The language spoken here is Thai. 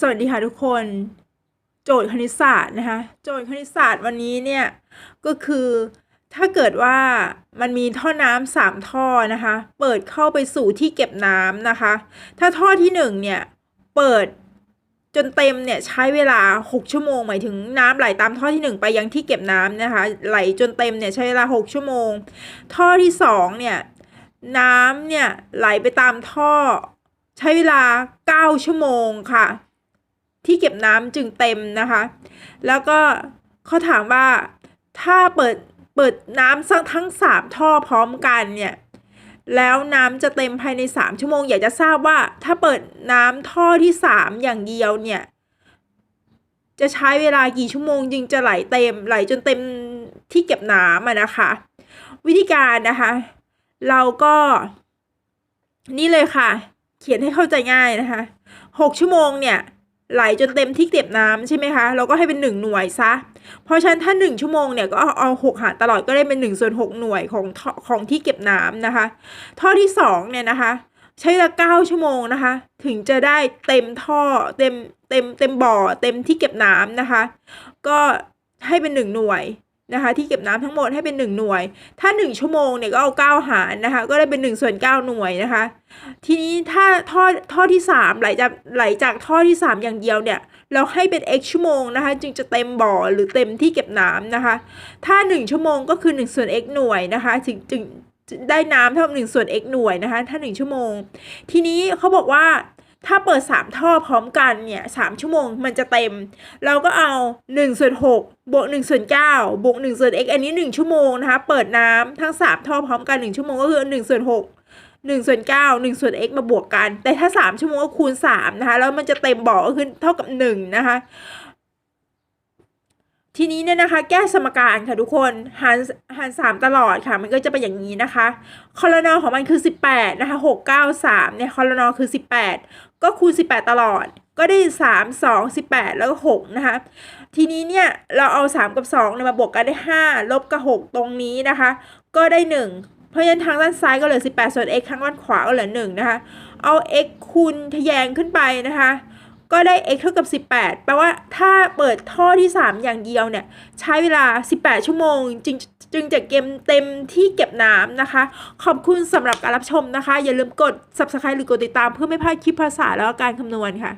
สวัสดีค่ะทุกคน โจทย์คณิตศาสตร์นะคะโจทย์คณิตศาสตร์วันนี้เนี่ยก็คือถ้าเกิดว่ามันมีท่อน้ำสามท่อนะคะ เปิดเข้าไปสู่ที่เก็บน้ำนะคะ ถ้าท่อที่หนึ่งเนี่ยเปิดจนเต็มเนี่ยใช้เวลา 6 ชั่วโมง หมายถึงน้ำไหลตามท่อที่ 1 ไปยังที่เก็บน้ำนะคะ ไหลจนเต็มเนี่ยใช้เวลา 6 ชั่วโมง ท่อที่2เนี่ยน้ำเนี่ยไหลไปตามท่อ ใช้เวลา 9 ชั่วโมงค่ะ ที่เก็บน้ำจึงเต็มนะคะ แล้วก็เขาถามว่าถ้าเปิดเปิดน้ำสักทั้งสามท่อพร้อมกันเนี่ยแล้วน้ำจะเต็มภายในสามชั่วโมง อยากจะทราบว่าถ้าเปิดน้ำท่อที่สามอย่างเดียวเนี่ย จะใช้เวลากี่ชั่วโมงจึงจะไหลเต็มไหลจนเต็มที่เก็บน้ำอะนะคะ วิธีการนะคะ เราก็ นี่เลยค่ะ เขียนให้เข้าใจง่ายนะคะหกชั่วโมงเนี่ย ไหลจนเต็มที่เก็บน้ำใช่ไหมคะเราก็ให้เป็นหนึ่งหน่วยซะ เพราะฉะนั้นถ้าหนึ่งชั่วโมงเนี่ยก็เอาหกหารตลอดก็ได้เป็นหนึ่งส่วนหกหน่วยของของที่เก็บน้ำนะคะ ท่อที่สองเนี่ยนะคะ ใช้เวลาเก้าชั่วโมงนะคะ ถึงจะได้เต็มท่อเต็มเต็มเต็มบ่อเต็มที่เก็บน้ำนะคะ ก็ให้เป็นหนึ่งหน่วย นะคะที่เก็บน้ำทั้งหมดให้เป็นหนึ่งหน่วย ถ้าหนึ่งชั่วโมงเนี่ยก็เอาเก้าหารนะคะ ก็ได้เป็นหนึ่งส่วนเก้าหน่วยนะคะ ทีนี้ถ้าท่อท่อที่สามไหลจากไหลจากท่อที่สามอย่างเดียวเนี่ย เราให้เป็น x ชั่วโมงนะคะ จึงจะเต็มบ่อหรือเต็มที่เก็บน้ำนะคะ ถ้า 1 ชั่วโมงก็คือ 1 ส่วน x หน่วยนะคะถึงจึงได้น้ำเท่ากับ1ส่วน x หน่วยนะคะ ถ้า 1 ชั่วโมง ทีนี้เขาบอกว่า ถ้าเปิด 3 ท่อพร้อมกันเนี่ยสชั่วโมงมันจะเต็ม เราก็เอา1ส่วน6บวก1ส่วน9บวก1ส่วน x อันนี้ 1 ชั่วโมงนะคะ เปิดน้ำทั้ง 3 ท่อพร้อมกัน 1 ชั่วโมงก็คือ1ส่วน6 1ส่วน9 1ส่วน x มาบวกกัน แต่ถ้า 3 ชั่วโมงก็คูณ3นะคะ แล้วมันจะเต็มบ่อก็คือเท่ากับ1นะคะ ทีนี้เนี่ยนะคะ แก้สมการค่ะทุกคนหารหาร3ตลอดค่ะ มันก็จะเป็นอย่างนี้นะคะคอลนอของมันคือ 18 นะคะ 6 9 3เนี่ยคอลนอคือ 18 ก็คูณ 18 ตลอด ก็ได้ 3 2 18 แล้วก็ 6 นะคะ ทีนี้เนี่ยเราเอา 3 กับ 2เนี่ยมาบวกกันได้ 5 ลบกับ 6 ตรงนี้นะคะ ก็ได้ 1 เพราะฉะนั้นทางด้านซ้ายก็เหลือ 18 ส่วน x ทางด้านขวาก็เหลือ 1 นะคะ เอา x คูณทะแยงขึ้นไปนะคะ ก็ได้ x เท่ากับ 18 แปลว่าถ้าเปิดท่อที่ 3 อย่างเดียวเนี่ย ใช้เวลา 18 ชั่วโมง จึงจึงจะเก็บเต็มที่เก็บน้ำนะคะ ขอบคุณสำหรับการรับชมนะคะ อย่าลืมกด subscribe หรือกดติดตามเพื่อไม่พลาดคลิปภาษาแล้วก็การคำนวณค่ะ